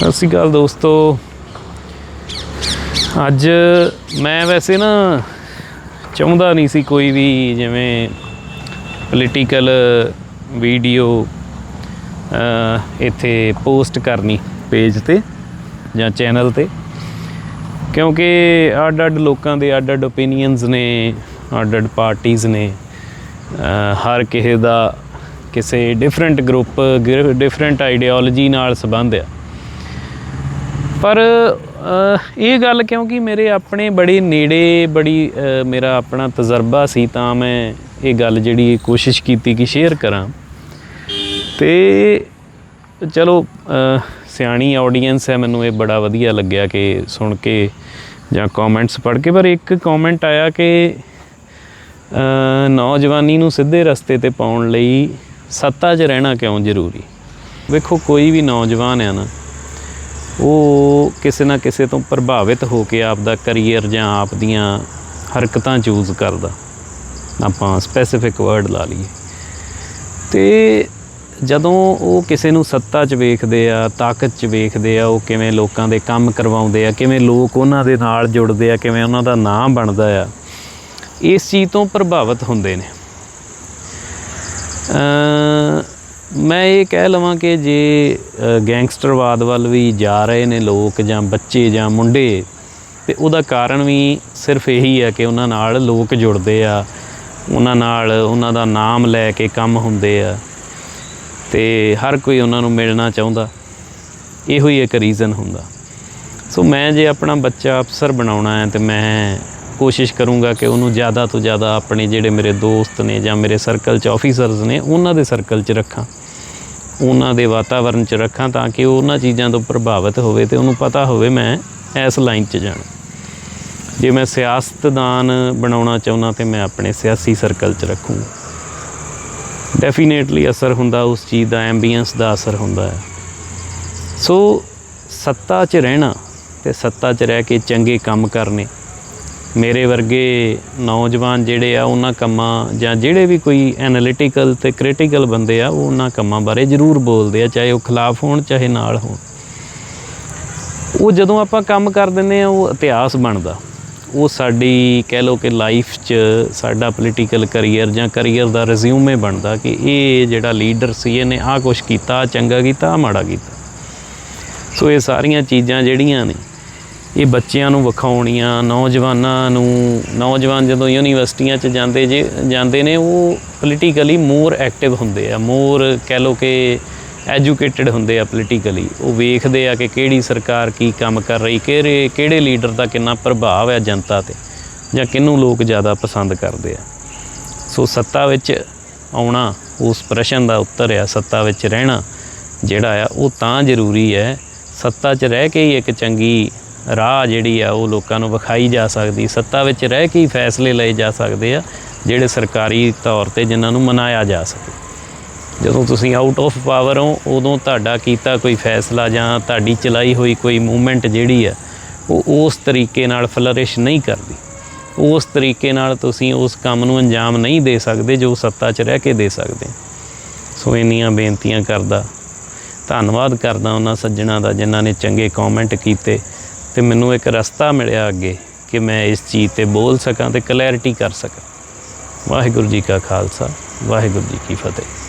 ਸਤਿ ਸ਼੍ਰੀ ਅਕਾਲ ਦੋਸਤੋ। ਅੱਜ ਮੈਂ ਵੈਸੇ ਨਾ ਚਾਹੁੰਦਾ ਨਹੀਂ ਸੀ ਕੋਈ ਵੀ ਜਿਵੇਂ ਪੋਲੀਟੀਕਲ ਵੀਡੀਓ ਇੱਥੇ ਪੋਸਟ ਕਰਨੀ ਪੇਜ ਤੇ ਜਾਂ ਚੈਨਲ ਤੇ। ਕਿਉਂਕਿ ਅੱਡ ਅੱਡ ਲੋਕਾਂ ਦੇ ਅੱਡ ਅੱਡ ਓਪੀਨੀਅਨਸ ਨੇ ਅੱਡ ਅੱਡ ਪਾਰਟੀਆਂ ਨੇ ਹਰ ਕਿਸੇ ਦਾ ਕਿਸੇ ਡਿਫਰੈਂਟ ਗਰੁੱਪ ਡਿਫਰੈਂਟ ਆਈਡੀਓਲੋਜੀ ਨਾਲ ਸੰਬੰਧ ਆ। ਪਰ ਇਹ ਗੱਲ ਕਿਉਂਕਿ ਮੇਰੇ ਆਪਣੇ ਬੜੇ ਨੇੜੇ, ਬੜੀ ਮੇਰਾ ਆਪਣਾ ਤਜਰਬਾ ਸੀ ਤਾਂ ਮੈਂ ਇਹ ਗੱਲ ਜਿਹੜੀ ਕੋਸ਼ਿਸ਼ ਕੀਤੀ ਕਿ ਸ਼ੇਅਰ ਕਰਾਂ। ਤੇ ਚਲੋ ਸਿਆਣੀ ਆਡੀਅנס ਹੈ, ਮੈਨੂੰ ਇਹ ਬੜਾ ਵਧੀਆ ਲੱਗਿਆ ਕਿ ਸੁਣ ਕੇ ਜਾਂ ਕਮੈਂਟਸ ਪੜ੍ਹ ਕੇ। ਪਰ ਇੱਕ ਕਮੈਂਟ ਆਇਆ ਕਿ ਨੌਜਵਾਨੀ ਨੂੰ ਸਿੱਧੇ ਰਸਤੇ ਤੇ ਪਾਉਣ ਲਈ ਸੱਤਾ 'ਚ ਰਹਿਣਾ ਕਿਉਂ ਜ਼ਰੂਰੀ? ਵੇਖੋ, ਕੋਈ ਵੀ ਨੌਜਵਾਨ ਹੈ ਨਾ ਉਹ ਕਿਸੇ ਨਾ ਕਿਸੇ ਤੋਂ ਪ੍ਰਭਾਵਿਤ ਹੋ ਕੇ ਆਪ ਦਾ ਕੈਰੀਅਰ ਜਾਂ ਆਪ ਦੀਆਂ ਹਰਕਤਾਂ ਚੂਜ਼ ਕਰਦਾ। ਆਪਾਂ ਸਪੈਸੀਫਿਕ ਵਰਡ ਲਾ ਲਈਏ। ਤੇ ਜਦੋਂ ਉਹ ਕਿਸੇ ਨੂੰ ਸੱਤਾ 'ਚ ਵੇਖਦੇ ਆ, ਤਾਕਤ 'ਚ ਵੇਖਦੇ ਆ, ਉਹ ਕਿਵੇਂ ਲੋਕਾਂ ਦੇ ਕੰਮ ਕਰਵਾਉਂਦੇ ਆ, ਕਿਵੇਂ ਲੋਕ ਉਹਨਾਂ ਦੇ ਨਾਲ ਜੁੜਦੇ ਆ, ਕਿਵੇਂ ਉਹਨਾਂ ਦਾ ਨਾਮ ਬਣਦਾ ਆ, ਇਸ ਚੀਜ਼ ਤੋਂ ਪ੍ਰਭਾਵਿਤ ਹੁੰਦੇ ਨੇ। ਅ ਮੈਂ ਇਹ ਕਹਿ ਲਵਾਂ ਕਿ ਜੇ ਗੈਂਗਸਟਰਵਾਦ ਵੱਲ ਵੀ ਜਾ ਰਹੇ ਨੇ ਲੋਕ ਜਾਂ ਬੱਚੇ ਜਾਂ ਮੁੰਡੇ, ਤੇ ਉਹਦਾ ਕਾਰਨ ਵੀ ਸਿਰਫ ਇਹੀ ਹੈ ਕਿ ਉਹਨਾਂ ਨਾਲ ਲੋਕ ਜੁੜਦੇ ਆ, ਉਹਨਾਂ ਨਾਲ ਉਹਨਾਂ ਦਾ ਨਾਮ ਲੈ ਕੇ ਕੰਮ ਹੁੰਦੇ ਆ, ਤੇ ਹਰ ਕੋਈ ਉਹਨਾਂ ਨੂੰ ਮਿਲਣਾ ਚਾਹੁੰਦਾ। ਇਹੋ ਹੀ ਇੱਕ ਰੀਜ਼ਨ ਹੁੰਦਾ। ਸੋ ਮੈਂ ਜੇ ਆਪਣਾ ਬੱਚਾ ਅਫਸਰ ਬਣਾਉਣਾ ਹੈ ਤੇ ਮੈਂ ਕੋਸ਼ਿਸ਼ ਕਰੂੰਗਾ ਕਿ ਉਹਨੂੰ ਜ਼ਿਆਦਾ ਤੋਂ ਜ਼ਿਆਦਾ ਆਪਣੇ ਜਿਹੜੇ ਮੇਰੇ ਦੋਸਤ ਨੇ ਜਾਂ ਮੇਰੇ ਸਰਕਲ 'ਚ ਆਫੀਸਰਸ ਨੇ, ਉਹਨਾਂ ਦੇ ਸਰਕਲ 'ਚ ਰੱਖਾਂ। ਉਹਨਾਂ ਦੇ ਵਾਤਾਵਰਣ 'ਚ ਰੱਖਾਂ ਤਾਂ ਕਿ ਉਹ ਉਹਨਾਂ ਚੀਜ਼ਾਂ ਤੋਂ ਪ੍ਰਭਾਵਿਤ ਹੋਵੇ ਤੇ ਉਹਨੂੰ ਪਤਾ ਹੋਵੇ ਮੈਂ ਇਸ ਲਾਈਨ 'ਚ ਜਾਣਾ। ਜੇ ਮੈਂ ਸਿਆਸਤਦਾਨ ਬਣਾਉਣਾ ਚਾਹੁੰਦਾ ਤੇ ਮੈਂ ਆਪਣੇ ਸਿਆਸੀ ਸਰਕਲ 'ਚ ਰੱਖੂੰਗਾ ਡੈਫੀਨੇਟਲੀ ਅਸਰ ਹੁੰਦਾ, ਉਸ ਚੀਜ਼ ਦਾ ਐਂਬੀਐਂਸ ਦਾ ਅਸਰ ਹੁੰਦਾ ਹੈ। ਸੋ ਸੱਤਾ 'ਚ ਰਹਿਣਾ ਤੇ ਸੱਤਾ 'ਚ ਰਹਿ ਕੇ ਚੰਗੇ ਕੰਮ ਕਰਨੇ ਮੇਰੇ ਵਰਗੇ ਨੌਜਵਾਨ ਜਿਹੜੇ ਆ, ਉਹਨਾਂ ਕੰਮਾਂ ਜਾਂ ਜਿਹੜੇ ਵੀ ਕੋਈ ਐਨਾਲਿਟੀਕਲ ਤੇ ਕ੍ਰਿਟੀਕਲ ਬੰਦੇ ਆ, ਉਹ ਉਹਨਾਂ ਕੰਮਾਂ ਬਾਰੇ ਜ਼ਰੂਰ ਬੋਲਦੇ ਆ, ਚਾਹੇ ਉਹ ਖਿਲਾਫ ਹੋਣ, ਚਾਹੇ ਨਾਲ ਹੋਣ। ਉਹ ਜਦੋਂ ਆਪਾਂ ਕੰਮ ਕਰ ਦਿੰਦੇ ਆ, ਉਹ ਇਤਿਹਾਸ ਬਣਦਾ। ਉਹ ਸਾਡੀ ਕਹਿ ਲਓ ਕਿ ਲਾਈਫ 'ਚ ਸਾਡਾ ਪੋਲੀਟੀਕਲ ਕੈਰੀਅਰ ਜਾਂ ਕੈਰੀਅਰ ਦਾ ਰਿਜ਼ਿਊਮੇ ਬਣਦਾ ਕਿ ਇਹ ਜਿਹੜਾ ਲੀਡਰ ਸੀ, ਇਹਨੇ ਆਹ ਕੁਛ ਕੀਤਾ, ਆਹ ਚੰਗਾ ਕੀਤਾ, ਆਹ ਮਾੜਾ ਕੀਤਾ। ਸੋ ਇਹ ਸਾਰੀਆਂ ਚੀਜ਼ਾਂ ਜਿਹੜੀਆਂ ਨੇ ਇਹ ਬੱਚਿਆਂ ਨੂੰ ਵਿਖਾਉਣੀਆਂ, ਨੌਜਵਾਨਾਂ ਨੂੰ, ਨੌਜਵਾਨ ਜਦੋਂ ਯੂਨੀਵਰਸਿਟੀਆਂ 'ਚ ਜਾਂਦੇ ਜੇ, ਜਾਂਦੇ ਨੇ, ਉਹ ਪੋਲੀਟੀਕਲੀ ਮੋਰ ਐਕਟਿਵ ਹੁੰਦੇ ਆ ਮੋਰ ਕਹਿ ਲਓ ਕਿ ਐਜੂਕੇਟਿਡ ਹੁੰਦੇ ਆ ਪੋਲੀਟੀਕਲੀ ਉਹ ਵੇਖਦੇ ਆ ਕਿ ਕਿਹੜੀ ਸਰਕਾਰ ਕੀ ਕੰਮ ਕਰ ਰਹੀ, ਕਿਹੜੇ ਕਿਹੜੇ ਲੀਡਰ ਦਾ ਕਿੰਨਾ ਪ੍ਰਭਾਵ ਹੈ ਜਨਤਾ ਤੇ, ਜਾਂ ਕਿਹਨੂੰ ਲੋਕ ਜ਼ਿਆਦਾ ਪਸੰਦ ਕਰਦੇ ਆ। ਸੋ ਸੱਤਾ ਵਿੱਚ ਆਉਣਾ, ਉਸ ਪ੍ਰਸ਼ਨ ਦਾ ਉੱਤਰ ਆ, ਸੱਤਾ ਵਿੱਚ ਰਹਿਣਾ ਜਿਹੜਾ ਆ, ਉਹ ਤਾਂ ਜ਼ਰੂਰੀ ਹੈ। ਸੱਤਾ 'ਚ ਰਹਿ ਕੇ ਹੀ ਇੱਕ ਚੰਗੀ ਰਾਹ ਜਿਹੜੀ ਆ ਉਹ ਲੋਕਾਂ ਨੂੰ ਵਿਖਾਈ ਜਾ ਸਕਦੀ, ਸੱਤਾ ਵਿੱਚ ਰਹਿ ਕੇ ਹੀ ਫੈਸਲੇ ਲਏ ਜਾ ਸਕਦੇ ਆ, ਜਿਹੜੇ ਸਰਕਾਰੀ ਤੌਰ ਤੇ ਜਿਨ੍ਹਾਂ ਨੂੰ ਮਨਾਇਆ ਜਾ ਸਕੇ। ਜਦੋਂ ਤੁਸੀਂ ਆਊਟ ਆਫ ਪਾਵਰ ਹੋ, ਉਦੋਂ ਤੁਹਾਡਾ ਕੀਤਾ ਕੋਈ ਫੈਸਲਾ ਜਾਂ ਤੁਹਾਡੀ ਚਲਾਈ ਹੋਈ ਕੋਈ ਮੂਵਮੈਂਟ ਜਿਹੜੀ ਆ, ਉਹ ਉਸ ਤਰੀਕੇ ਨਾਲ ਫਲਰਿਸ਼ ਨਹੀਂ ਕਰਦੀ। ਉਸ ਤਰੀਕੇ ਨਾਲ ਤੁਸੀਂ ਉਸ ਕੰਮ ਨੂੰ ਅੰਜਾਮ ਨਹੀਂ ਦੇ ਸਕਦੇ ਜੋ ਸੱਤਾ 'ਚ ਰਹਿ ਕੇ ਦੇ ਸਕਦੇ। ਸੋ ਇੰਨੀਆਂ ਬੇਨਤੀਆਂ ਕਰਦਾ, ਧੰਨਵਾਦ ਕਰਦਾ ਉਹਨਾਂ ਸੱਜਣਾ ਦਾ ਜਿਨ੍ਹਾਂ ਨੇ ਚੰਗੇ ਕਮੈਂਟ ਕੀਤੇ। ਤੇ ਮੈਨੂੰ ਇੱਕ ਰਸਤਾ ਮਿਲਿਆ ਅੱਗੇ ਕਿ ਮੈਂ ਇਸ ਚੀਜ਼ ਤੇ ਬੋਲ ਸਕਾਂ ਤੇ ਕਲੈਰਿਟੀ ਕਰ ਸਕਾਂ। ਵਾਹਿਗੁਰੂ ਜੀ ਕਾ ਖਾਲਸਾ, ਵਾਹਿਗੁਰੂ ਜੀ ਕੀ ਫਤਿਹ।